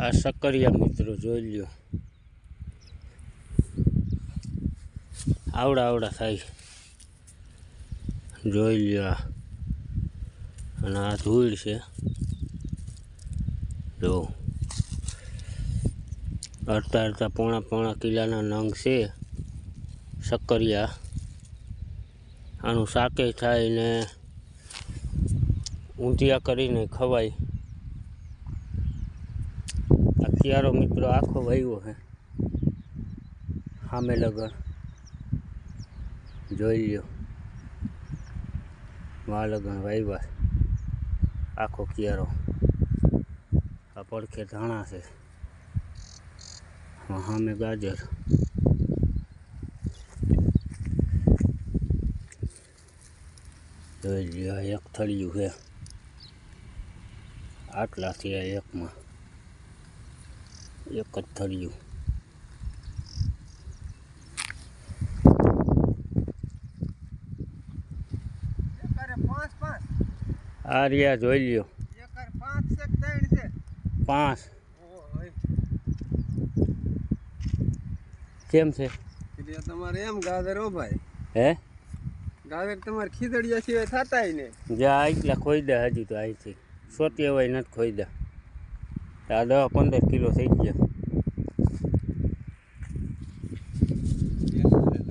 આ સક્કરિયા મિત્રો જોઈ લ્યો. આવડા આવડા થાય. જોઈ લ્યો અને આ ધૂળ છે. જો. અડતા અડતા પોણા પોણા કિલ્લાના નંગ છે. સક્કરિયા. આનું શાકે થાય ને ઊંધિયા કરીને ખવાય. આ કિયારો મિત્રો આખો વાવ્યો છે સામે લગન જોઈ લ્યો મા લગન વાવ્યા છે. આખો કિયારો આ પડખે ધાણા છે હા સામે ગાજર જોઈ લ્યો આ એક થળિયું છે આટલાથી આ એકમાં એક જ પાંચ આ રહ્યા જોઈ લ્યો. પાંચ કેમ છે? તમારે એમ ગાજર હો ભાઈ. હે? ગાજર તમારે ખીદડિયા સિવાય થતાય ને જ્યાં આટલા ખોઈ દે હજુ તો અહીંથી સોતી હોય નથી ખોઈ દે. આ દસ પંદર કિલો થઈ ગયા